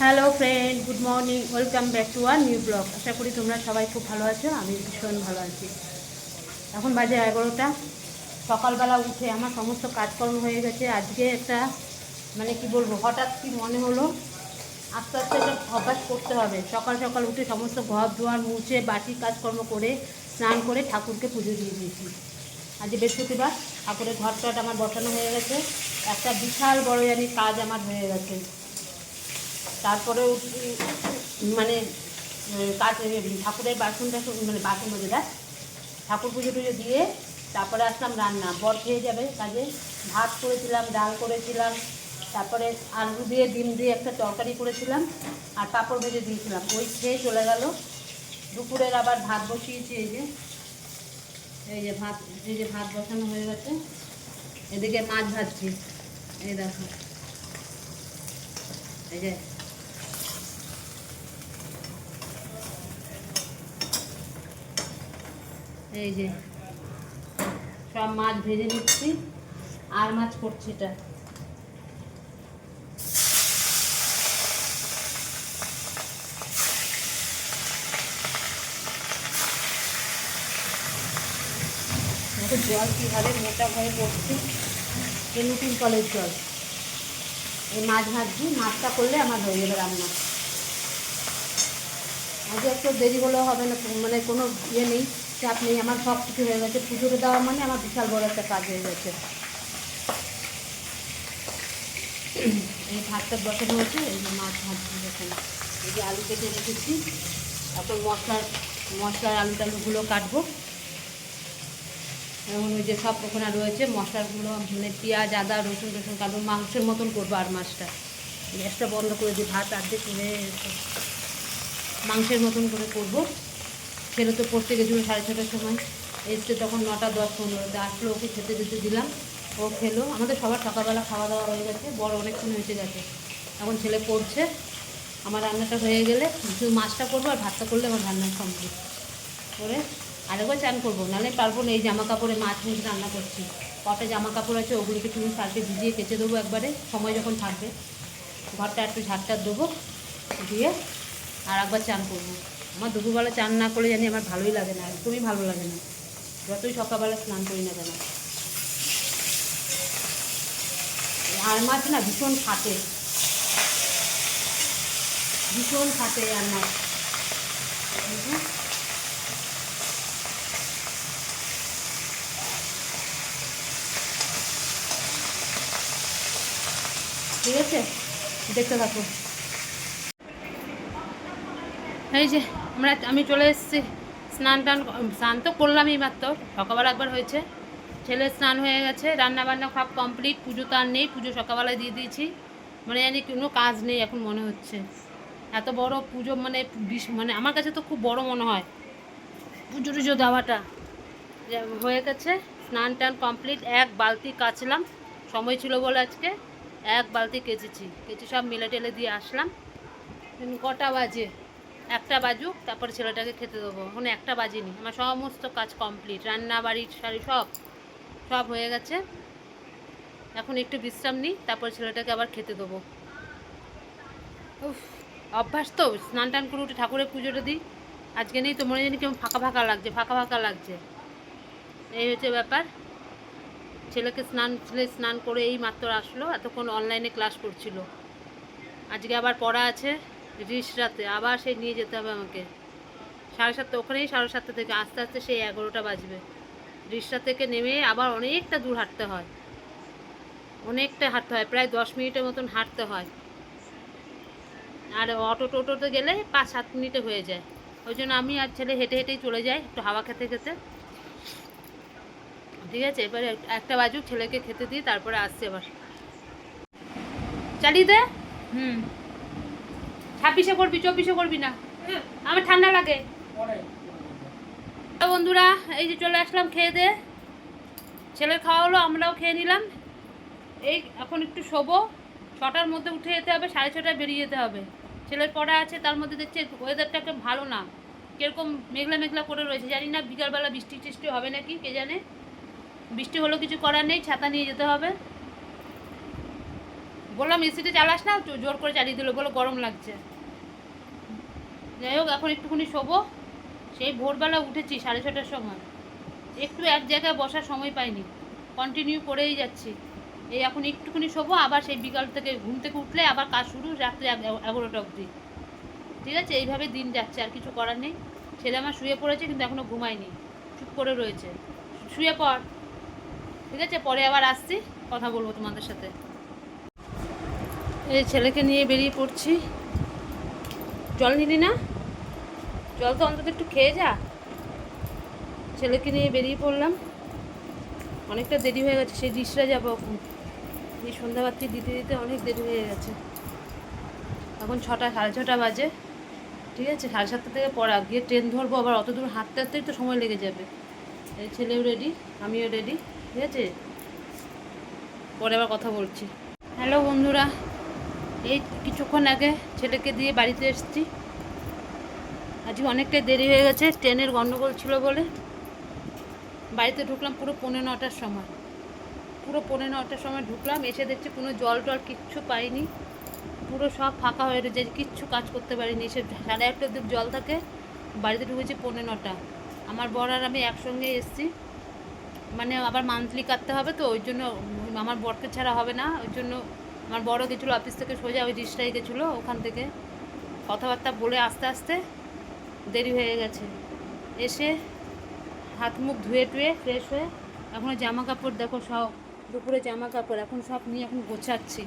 Hello friend good morning welcome back to our new blog আশা করি তোমরা সবাই খুব ভালো আছো আমি ভীষণ ভালো আছি। এখন বাজে এগারোটা। সকালবেলা উঠে আমার সমস্ত কাজকর্ম হয়ে গেছে। আজকে একটা মানে কি বলব, হঠাৎ কি মনে হলো? আস্তে আস্তে একটা অভ্যাস করতে হবে। সকাল সকাল উঠে সমস্ত ঘর দুয়ার মুছে বাটি কাজকর্ম করে, স্নান করে ঠাকুরকে পুজো দিয়ে দিয়েছি। আজ বৃহস্পতিবার, ঠাকুরের ঘর টট আমার বসানো হয়ে গেছে। একটা বিশাল বড় জানি কাজ আমার হয়ে গেছে। তারপরে মানে ঠাকুরের বাসন টাসন মানে বাসন বলে দেখ। ঠাকুর পুজো টুজো দিয়ে তারপরে আসলাম রান্না। বর খেয়ে যাবে কাজে। ভাত করেছিলাম, ডাল করেছিলাম, তারপরে আলু দিয়ে, ডিম দিয়ে একটা তরকারি করেছিলাম আর পাঁপড় ভেজে দিয়েছিলাম। ওই খেয়ে চলে গেল। দুপুরের আবার ভাত বসিয়েছি, এই যে। এই যে ভাত, এই যে ভাত বসানো হয়ে গেছে। এদিকে মাছ ভাজছি। এই দেখো। এই যে এই যে, সব মাছ ভেজে নিচ্ছি, আর মাছ করছি এটা। জল কীভাবে মোটা হয়ে পড়ছে এ নতুন কলের জল। এই মাছ ভাজছি, মাছটা করলে আমার হয়ে যাবে রান্না। আজকে একটু দেরি হলেও হবে না মানে কোনো ইয়ে নেই। চাপ নেই আমার সব কিছু হয়ে গেছে। পুজোটা দেওয়া মানে আমার বিশাল বড় একটা কাজ হয়ে গেছে। এই ভাতটা বসানো হয়েছে, এই যে মাছ ভাত দেখুন এই যে আলু কেটে রেখেছি। তারপর মশলার মশলার আলু টালুগুলো কাটবো। এবং ওই যে সব ওখানে রয়েছে, মশলাগুলো মানে পেঁয়াজ, আদা, রসুন টসুন কাটবো, মাংসের মতন করব আর মাছটা। গ্যাসটা বন্ধ করে দিই ভাত আর্ধেক গেছে। মাংসের মতন করে করব। ছেলে তো পড়তে গেছিল সাড়ে ছটার সময়। এসছে তখন নটা দশ পনেরোতে আসলো ওকে খেতে দিতে দিলাম। ও খেলো। আমাদের সবার সকালবেলা খাওয়া দাওয়া হয়ে গেছে। বড় অনেকক্ষণ হয়েছে গেছে। এখন ছেলে পড়ছে। আমার রান্নাটা হয়ে গেলে শুধু মাছটা করব আর ভাতটা করলে আমার রান্না কমপ্লিট করে আরেকবার চান করব। নাহলে পারব না। এই জামা কাপড়ে মাছ মুছ রান্না করছি। কটা জামা কাপড় আছে ওগুলিকে তুমি কালকে ভিজিয়ে কেচে দেবো একবারে। সময় যখন থাকবে। ঘরটা একটু ঝাড়টা দেবো। দিয়ে আর একবার চান করব। আমার দুপুরবেলা চান না করে জানি আমার ভালোই লাগে না একদমই ভালো লাগে না। যতই সকালবেলা স্নান করি না কেন। আর মাছ না ভীষণ ফাটে ভীষণ ফাটে আর মাছ। ঠিক আছে? দেখতে থাকো। এই যে আমরা আমি চলে এসেছি। স্নান টান স্নান তো করলামই মাত্র সকালবেলা একবার হয়েছে। ছেলে স্নান হয়ে গেছে রান্না বান্না সব কমপ্লিট পুজো তো আর নেই, পুজো সকালবেলায় দিয়ে দিয়েছি। মানে জানি কোনো কাজ নেই এখন মনে হচ্ছে। এত বড় পুজো মানে মানে আমার কাছে তো খুব বড় মনে হয়। পুজো টুজো দেওয়াটা। হয়ে গেছে, স্নান টান কমপ্লিট এক বালতি কাচলাম। সময় ছিল বলে আজকে এক বালতি কেচেছি। কেচে সব মেলে টেলে দিয়ে আসলাম। কটা বাজে? একটা বাজুক, তারপর ছেলেটাকে খেতে দেবো। এখন একটা বাজেনি। আমার সমস্ত কাজ কমপ্লিট রান্না বাড়ির শাড়ি সব সব হয়ে গেছে। এখন একটু বিশ্রাম নিই, তারপর ছেলেটাকে আবার খেতে দেবো। উফ, অভ্যাস তো। স্নান টান করে উঠে ঠাকুরের পুজোটা দিই। আজকে নেই তো মনে জানি কেমন ফাঁকা ফাঁকা লাগছে, ফাঁকা ফাঁকা লাগছে। এই হচ্ছে ব্যাপার। ছেলেকে স্নান, ছেলে স্নান করে এই মাত্র আসলো। এতক্ষণ অনলাইনে ক্লাস করছিল। আজকে আবার পড়া আছে। রিসরাতে আবার সেই নিয়ে যেতে হবে আমাকে। সাড়ে সাতটা, ওখানেই সাড়ে সাতটা থেকে আস্তে আস্তে সেই এগারোটা বাজবে। রিসরা থেকে নেমে আবার অনেকটা দূর হাঁটতে হয়। অনেকটা হাঁটতে হয়, প্রায় দশ মিনিটের মতন হাঁটতে হয়। আর অটো টোটোতে গেলে পাঁচ সাত মিনিটে হয়ে যায়। ওই জন্য আমি আর ছেলে হেঁটে হেঁটেই চলে যাই, একটু হাওয়া খেতে খেতে। ঠিক আছে? এবারে একটা বাজুক, ছেলেকে খেতে দিই, তারপরে আসছে এবার চালিয়ে দে। হুম। ছাব্বিশে করবি চব্বিশে করবি না। আমার ঠান্ডা লাগে। বন্ধুরা, এই যে চলে আসলাম খেয়ে দে। ছেলের খাওয়া হলো, আমরাও খেয়ে নিলাম। এই, এখন একটু শোবো। ছটার মধ্যে উঠে যেতে হবে, সাড়ে ছটায় বেরিয়ে যেতে হবে। ছেলের পড়া আছে, তার মধ্যে দেখছি ওয়েদারটাকে ভালো না। কীরকম মেঘলা মেঘলা করে রয়েছে, জানি না, বিকালবেলা বৃষ্টি টিষ্টি হবে নাকি, কে জানে? বৃষ্টি হলেও কিছু করার নেই, ছাতা নিয়ে যেতে হবে। বললাম এসিটা চালাস না জোর করে চালিয়ে দিল বলে গরম লাগছে। যাই হোক, এখন একটুখানি শোবো। সেই ভোরবেলা উঠেছি, সাড়ে ছটার সময়। একটু এক জায়গায় বসার সময় পাইনি। কন্টিনিউ করেই যাচ্ছি। এই এখন একটুখানি শোবো, আবার সেই বিকাল থেকে ঘুম থেকে উঠলে আবার কাজ শুরু, রাত্রে এগারোটা অবধি। ঠিক আছে? এইভাবে দিন যাচ্ছে, আর কিছু করার নেই। ছেলে আমার শুয়ে পড়েছে, কিন্তু এখনও ঘুমায়নি। চুপ করে রয়েছে। শুয়ে পড়। ঠিক আছে? পরে আবার আসছি, কথা বলব তোমাদের সাথে। এই ছেলেকে নিয়ে বেরিয়ে পড়ছি। জল নিলি না? জল তো অন্তত একটু খেয়ে যা। ছেলেকে নিয়ে বেরিয়ে পড়লাম। অনেকটা দেরি হয়ে গেছে, সেই ডিশরা যাব এখন। এই সন্ধ্যাবাতি দিতে দিতে অনেক দেরি হয়ে গেছে। এখন ছটা, সাড়ে ছটা বাজে। ঠিক আছে, সাড়ে সাতটা থেকে পড়া। গিয়ে ট্রেন ধরবো, আবার অত দূর হাঁটতে হাঁটতেই তো সময় লেগে যাবে। এই ছেলেও রেডি আমিও রেডি ঠিক আছে? পরে আবার কথা বলছি। হ্যালো বন্ধুরা, এই কিছুক্ষণ আগে ছেলেকে দিয়ে বাড়িতে এসেছি। আজকে অনেকটাই দেরি হয়ে গেছে, ট্রেনের গণ্ডগোল ছিল বলে। বাড়িতে ঢুকলাম পুরো পৌনে নটার সময়। পুরো পৌনে নটার সময় ঢুকলাম, এসে দেখছি কোনো জল টল কিচ্ছু পাইনি। পুরো সব ফাঁকা হয়ে রয়েছে, কিচ্ছু কাজ করতে পারিনি। এসে সাড়ে একটা অব্দি জল থাকে, বাড়িতে ঢুকেছি পৌনে নটা। আমার বর আর আমি একসঙ্গে এসেছি। মানে আবার মান্থলি কাটতে হবে তো, ওই জন্য আমার বরকে ছাড়া হবে না। ওই জন্য আমার বড় গেছিল অফিস থেকে সোজা, ওই রিক্সায় গেছিল ওখান থেকে। কথাবার্তা বলে আস্তে আস্তে দেরি হয়ে গেছে। এসে হাত মুখ ধুয়ে টুয়ে ফ্রেশ হয়ে এখন জামা কাপড় দেখো সব, দুপুরে জামা কাপড়, এখন সব নিয়ে এখন গোছাচ্ছি।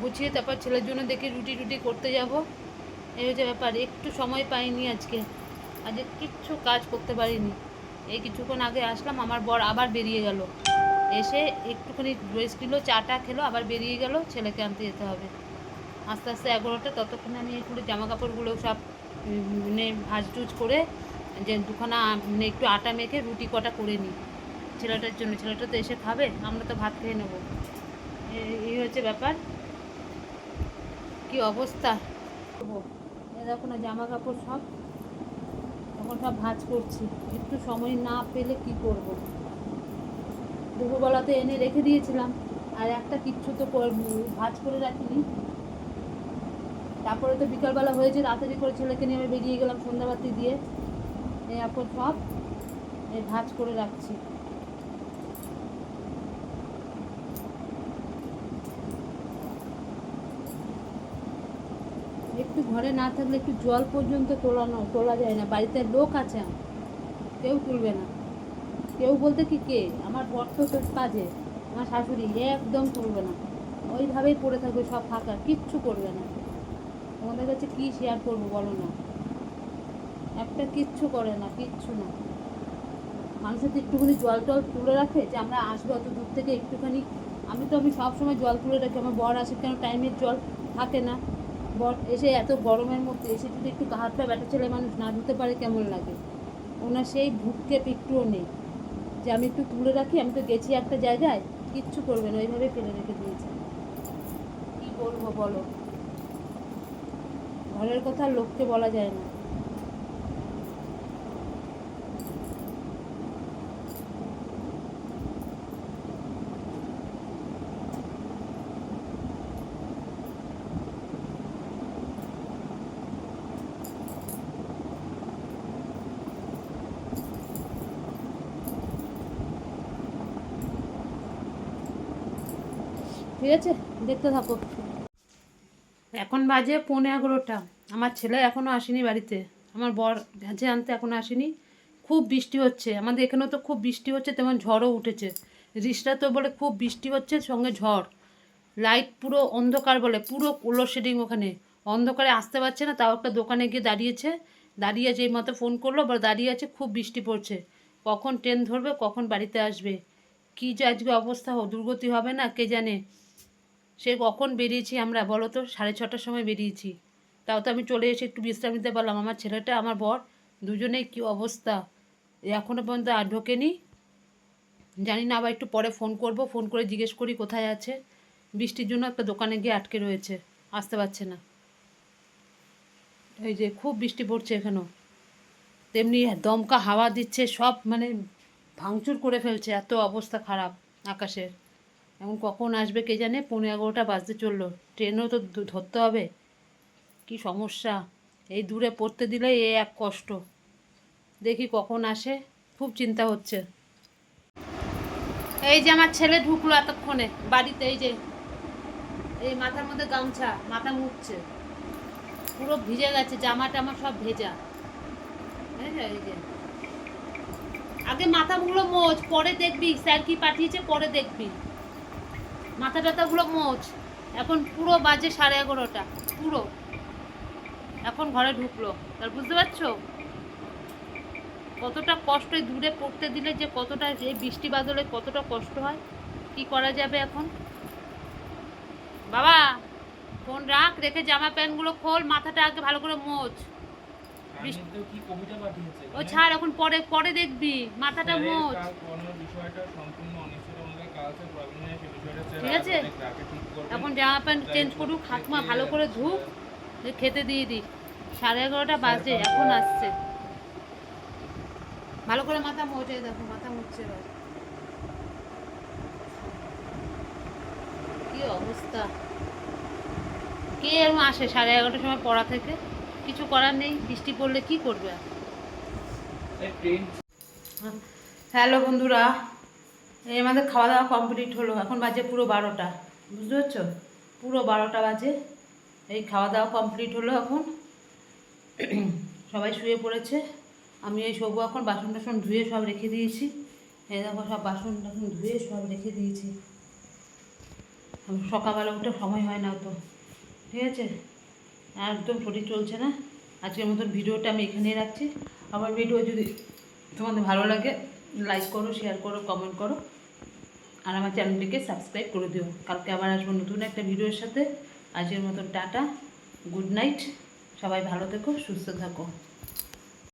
গুছিয়ে তারপর ছেলের জন্য দেখি রুটি টুটি করতে যাব। এই হচ্ছে ব্যাপার, একটু সময় পাইনি আজকে। আজকে কিচ্ছু কাজ করতে পারিনি। এই কিছুক্ষণ আগে আসলাম, আমার বর আবার বেরিয়ে গেল। এসে একটুখানি রেস্ট নিল চাটা খেলো, আবার বেরিয়ে গেল, ছেলেকে আনতে যেতে হবে। আস্তে আস্তে এগারোটা, ততক্ষণে আমি একটু জামা কাপড়গুলো সব উম, মানে ভাজ টুজ করে যে দুখানা মানে একটু আটা মেখে রুটি কটা করে নিই। ছেলেটার জন্য ছেলেটা তো এসে খাবে আমরা তো ভাত খেয়ে নেব। এই- হচ্ছে ব্যাপার। কি অবস্থা? দেখো না জামা কাপড় সব এখন সব ভাঁজ করছি। একটু সময় না পেলে কি করব? দুপুরবেলাতে এনে রেখে দিয়েছিলাম আর একটা কিচ্ছু তো ভাঁজ করে রাখিনি। তারপরে তো বিকালবেলা হয়েছে, তাড়াতাড়ি করে ছেলেকে নিয়ে বেরিয়ে গেলাম সন্ধ্যাবাতি দিয়ে। এই এখন সব, এই ভাঁজ করে রাখছি। একটু ঘরে না থাকলে একটু জল পর্যন্ত তোলানো, তোলা যায় না। বাড়িতে লোক আছে কেউ তুলবে না। কেউ বলতে কি কে? আমার বর তো কাজে, আমার শাশুড়ি একদম তুলবে না। ওইভাবেই পড়ে থাকবে সব ফাঁকা, কিচ্ছু করবে না। তোমাদের কাছে কী শেয়ার করব বলো না? একটা কিচ্ছু করে না, কিচ্ছু না। মানুষের তো একটুখানি জল টল তুলে রাখে যে আমরা আসব অত দূর থেকে একটুখানি, আমি তো আমি সবসময় জল তুলে রাখি, আমার বর আসে কেন টাইমের জল থাকে না। বর এসে এত গরমের মধ্যে এসে যদি একটু হাত পা ব্যাটা ছেলে মানুষ না ধুতে পারে কেমন লাগে? ওনার সেই ভুটকে একটুও নেই। যে আমি একটু তুলে রাখি, আমি তো গেছি একটা জায়গায়, কিচ্ছু করবে না, ওইভাবে ফেলে রেখে দিয়েছে। কী বলব বলো? ঘরের কথা লোককে বলা যায় না। ঠিক আছে দেখতে থাকো। এখন বাজে পৌনে এগারোটা। আমার ছেলে এখনও আসেনি বাড়িতে। আমার বর গেছে আনতে এখনও আসেনি। খুব বৃষ্টি হচ্ছে। আমাদের এখানেও তো খুব বৃষ্টি হচ্ছে, তেমন ঝড়ও উঠেছে। রিসটা তো বলে খুব বৃষ্টি হচ্ছে, সঙ্গে ঝড়। লাইট পুরো অন্ধকার বলে, পুরো লোডশেডিং ওখানে। অন্ধকারে আসতে পারছে না, তাও একটা দোকানে গিয়ে দাঁড়িয়েছে। দাঁড়িয়ে যেই মতো ফোন করল বা দাঁড়িয়ে আছে, খুব বৃষ্টি পড়ছে। কখন ট্রেন ধরবে, কখন বাড়িতে আসবে? কী যে আজকে অবস্থা, দুর্গতি হবে না, কে জানে? সে কখন বেরিয়েছি আমরা বলো তো? সাড়ে ছটার সময় বেরিয়েছি। তাও তো আমি চলে এসে একটু বিশ্রাম নিতে পারলাম। আমার ছেলেটা, আমার বর, দুজনেই কী অবস্থা? এখনও পর্যন্ত আর ঢোকেনি। জানি না, আবার একটু পরে ফোন করব। ফোন করে জিজ্ঞেস করি কোথায় আছে। বৃষ্টির জন্য একটা দোকানে গিয়ে আটকে রয়েছে। আসতে পারছে না। এই যে খুব বৃষ্টি পড়ছে এখানেও তেমনি দমকা হাওয়া দিচ্ছে, সব মানে ভাঙচুর করে ফেলছে। এত অবস্থা খারাপ আকাশের। এখন কখন আসবে কে জানে? পনেরো এগারোটা বাজতে চলল। ট্রেনও তো ধরতে হবে। কি সমস্যা? এই দূরে পড়তে দিলে এ এক কষ্ট। দেখি কখন আসে। খুব চিন্তা হচ্ছে। এই যে আমার ছেলে ঢুকলো এতক্ষণে বাড়িতে, এই যে, এই মাথার মধ্যে গামছা, মাথা মুছছে। পুরো ভিজে গেছে জামা টামা সব ভেজা। এই যে আগে মাথাগুলো মোচ পরে দেখবি, স্যার কি পাঠিয়েছে, পরে দেখবি। মাথা টাথাগুলো মোচ। এখন পুরো বাজে সাড়ে এগারোটা পুরো। এখন ঘরে ঢুকলো। তার বুঝতে পারছ? কতটা কষ্ট দূরে পড়তে দিলে যে কতটা এই বৃষ্টি বাদলে কতটা কষ্ট হয়। কি করা যাবে এখন? বাবা ফোন রাখ রেখে জামা প্যান্টগুলো খোল মাথাটা আগে ভালো করে মোচ। ও ছাড় এখন পরে পরে দেখবি। মাথাটা মোচ। বিষয়টা সম্পূর্ণ ঠিক আছে? এখন জামা প্যান্ট চেঞ্জ করুক হাতমা ভালো করে ধুক খেতে দিয়ে দিই। সাড়ে এগারোটা বাজে এখন আসছে। ভালো করে মাথা মোচে দেখো মাথা এবার। কি অবস্থা? কে এরকম আসে সাড়ে এগারোটার সময় পড়া থেকে? কিছু করার নেই বৃষ্টি পড়লে কি করবে? হ্যালো বন্ধুরা আমাদের খাওয়া দাওয়া কমপ্লিট হলো। এখন বাজে পুরো বারোটা। বুঝতে পারছ? পুরো বারোটা বাজে। এই খাওয়া দাওয়া কমপ্লিট হলো এখন। সবাই শুয়ে পড়েছে। আমি এই সবু এখন বাসন টাসন ধুয়ে সব রেখে দিয়েছি। এই দেখো সব বাসন টাসন ধুয়ে সব রেখে দিয়েছি। সকালবেলা উঠে সময় হয় না তো। ঠিক আছে? একদম শরীর চলছে না। আজকের মতন ভিডিওটা আমি এখানেই রাখছি। আমার ভিডিও যদি তোমাদের ভালো লাগে লাইক করো শেয়ার করো কমেন্ট করো। আর আমার চ্যানেলটিকে সাবস্ক্রাইব করে দিও। কালকে আবার আসব নতুন একটা ভিডিওর সাথে। আজকের মতো টাটা, গুড নাইট। সবাই ভালো থেকো, সুস্থ থাকো।